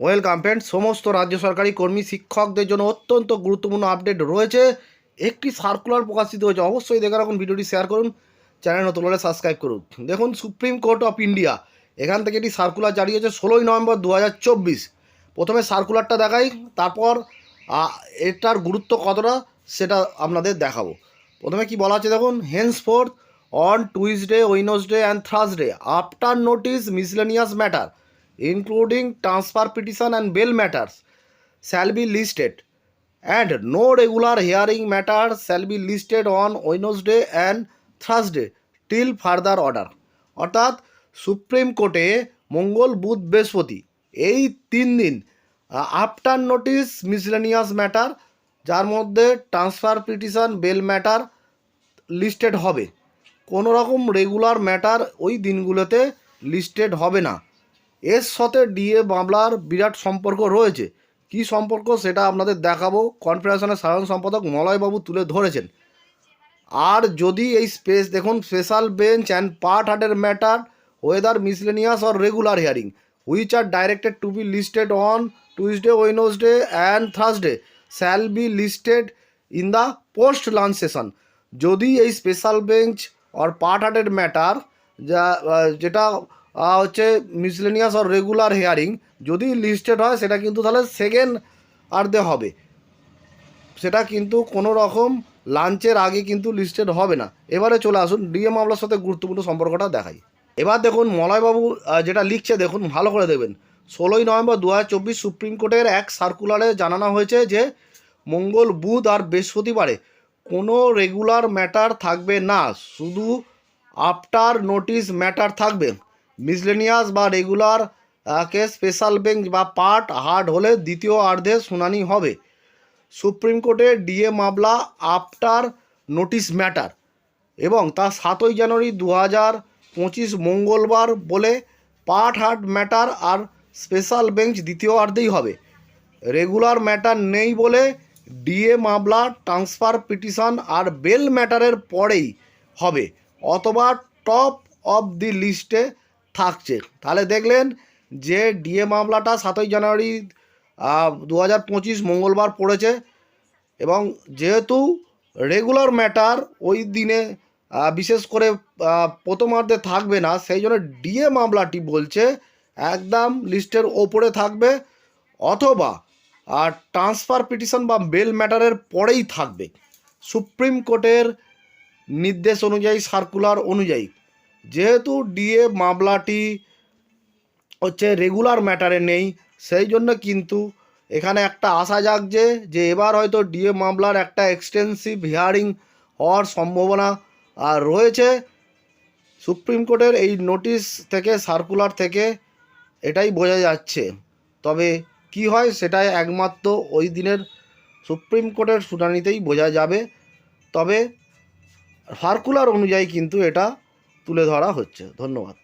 Welcome friend সমস্ত রাজ্য সরকারি কর্মী, শিক্ষকদের জন্য অত্যন্ত গুরুত্বপূর্ণ আপডেট রয়েছে। একটি সার্কুলার প্রকাশিত হয়েছে, অবশ্যই দেখে রাখুন, ভিডিওটি শেয়ার করুন চ্যানেল নতুন হলে সাবস্ক্রাইব করুন। দেখুন সুপ্রিম কোর্ট অফ ইন্ডিয়া এখান থেকে একটি সার্কুলার জারি হয়েছে ষোলোই নভেম্বর দু হাজার চব্বিশ। প্রথমে সার্কুলারটা দেখাই, তারপর এটার গুরুত্ব কতটা সেটা আপনাদের দেখাবো। প্রথমে কি বলা আছে দেখুন henceforth on Tuesday Wednesday and Thursday after notice miscellaneous matter including transfer petition and bail matters shall be listed and no regular hearing matters shall be listed on Wednesday and Thursday till further order অর্থাৎ supreme কোর্টে মঙ্গল বুধ বৃহস্পতি এই তিন দিন after notice miscellaneous matter যার মধ্যে transfer petition bail matter listed হবে কোনো রকম রেগুলার ম্যাটার ওই দিনগুলোতে লিস্টেড হবে না এর সাথে ডিএ মামলার বিরাট সম্পর্ক রয়েছে। কি সম্পর্ক সেটা আপনাদের দেখাবো। কনফেডারেশনের সাধারণ সম্পাদক মলয়বাবু তুলে ধরেছেন। আর যদি এই স্পেস, দেখুন, স্পেশাল বেঞ্চ অ্যান্ড পার্ট হার্টের matter, whether miscellaneous or regular hearing which are directed to be listed on Tuesday Wednesday and Thursday shall be listed in the post lunch session যদি এই special bench or part heard matter, যা যেটা হচ্ছে miscellaneous or regular hearing যদি listed হয়, সেটা কিন্তু তাহলে সেকেন্ড আর্ধে হবে। সেটা কিন্তু কোনো রকম লাঞ্চের আগে কিন্তু লিস্টেড হবে না। এবারে চলে আসুন ডিএ মামলার সাথে গুরুত্বপূর্ণ সম্পর্কটা দেখাই। এবার দেখুন, মলয়বাবু যেটা লিখছে, দেখুন, ভালো করে দেবেন। ষোলোই নভেম্বর দু হাজার চব্বিশ সুপ্রিম কোর্টের এক সার্কুলারে জানানো হয়েছে যে, মঙ্গল, বুধ আর বৃহস্পতিবারে কোনো রেগুলার ম্যাটার থাকবে না। শুধু আফটার নোটিশ ম্যাটার থাকবে। মিসলেনিয়াস বা রেগুলার কে স্পেশাল বেঞ্চ বা পার্ট হার্ড হলে দ্বিতীয় অর্ধে শুনানি হবে। সুপ্রিম কোর্টে ডিএ মামলা আফটার নোটিশ ম্যাটার এবং তা সাতই জানুয়ারি দু হাজার পঁচিশ মঙ্গলবার বলে পার্ট হার্ড ম্যাটার আর স্পেশাল বেঞ্চ দ্বিতীয় অর্ধেই হবে। রেগুলার ম্যাটার নেই বলে ডিএ মামলা ট্রান্সফার পিটিশন আর বেল ম্যাটারের পরেই হবে। অথবা টপ অফ দি লিস্টে থাকছে। তাহলে দেখলেন যে ডিএ মামলাটা সাতই জানুয়ারি দু হাজার পঁচিশ মঙ্গলবার পড়েছে এবং যেহেতু রেগুলার ম্যাটার ওই দিনে বিশেষ করে প্রথমার্ধে থাকবে না, সেই জন্য ডিএ মামলাটি বলছে একদম লিস্টের ওপরে থাকবে অথবা আর ট্রান্সফার পিটিশন বা বেল ম্যাটারের পরেই থাকবে। সুপ্রিম কোর্টের নির্দেশ অনুযায়ী সার্কুলার অনুযায়ী। যেহেতু ডিএ মামলাটি হচ্ছে রেগুলার ম্যাটারে নেই, সেই জন্য কিন্তু এখানে একটা আশা জাগছে যে এবার হয়তো ডিএ মামলার একটা এক্সটেন্সিভ হিয়ারিং হওয়ার সম্ভাবনা, আর রয়েছে সুপ্রিম কোর্টের এই নোটিশ থেকে সার্কুলার থেকে, এটাই বোঝা যাচ্ছে। তবে কি হয় সেটাই একমাত্র ওই দিনের সুপ্রিম কোর্টের শুনানিতেই বোঝা যাবে। তবে সার্কুলার অনুযায়ী কিন্তু এটা তুলে ধরা হচ্ছে। ধন্যবাদ।